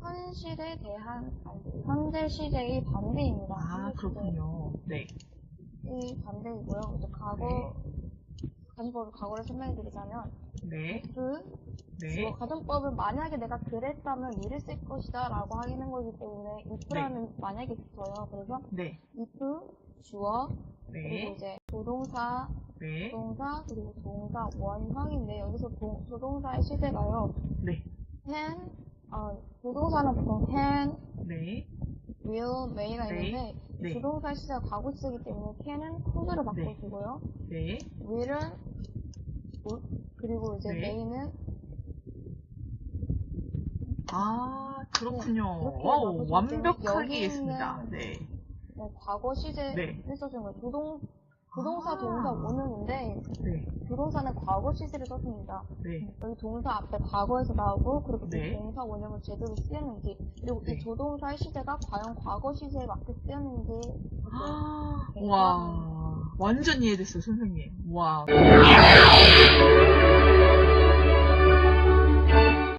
현 시대에 대한 반대, 현재 시대의 반대입니다. 아, 그렇군요. 네. 시대의 반대이고요. 이제 과거, 가정법을 과거를 설명해 드리자면, 네. 그, 네. 뭐 가정법은 만약에 내가 그랬다면 이를 쓸 것이다 라고 하는 거기 때문에 if라는 만약에 있어요. 그래서 네. if, 주어, 그리고 네. 이제 조동사, 네. 조동사, 그리고 동사 원형인데 여기서 동- 조동사의 시제가요. 네. can, 어, 조동사는 보통 can, 네. will, may가 네. 있는데 네. 조동사 시제가 과거 시제이기 때문에 can은 could로 바꿔주고요. 네. will은 would, 그리고 이제 네. may는 아, 그렇군요. 네, 와우, 완벽하게. 있는- 네. 네, 과거 시제를 네. 써준 거예요. 조동, 조동사, 아. 동사 원형인데 네. 조동사는 과거 시제를 썼습니다. 네. 여기 동사 앞에 과거에서 나오고 그리고 그 네. 동사 원형을 제대로 쓰였는지 그리고 네. 이 조동사의 시제가 과연 과거 시제에 맞게 쓰였는지 아, 네. 와, 완전 이해됐어요, 선생님. 와.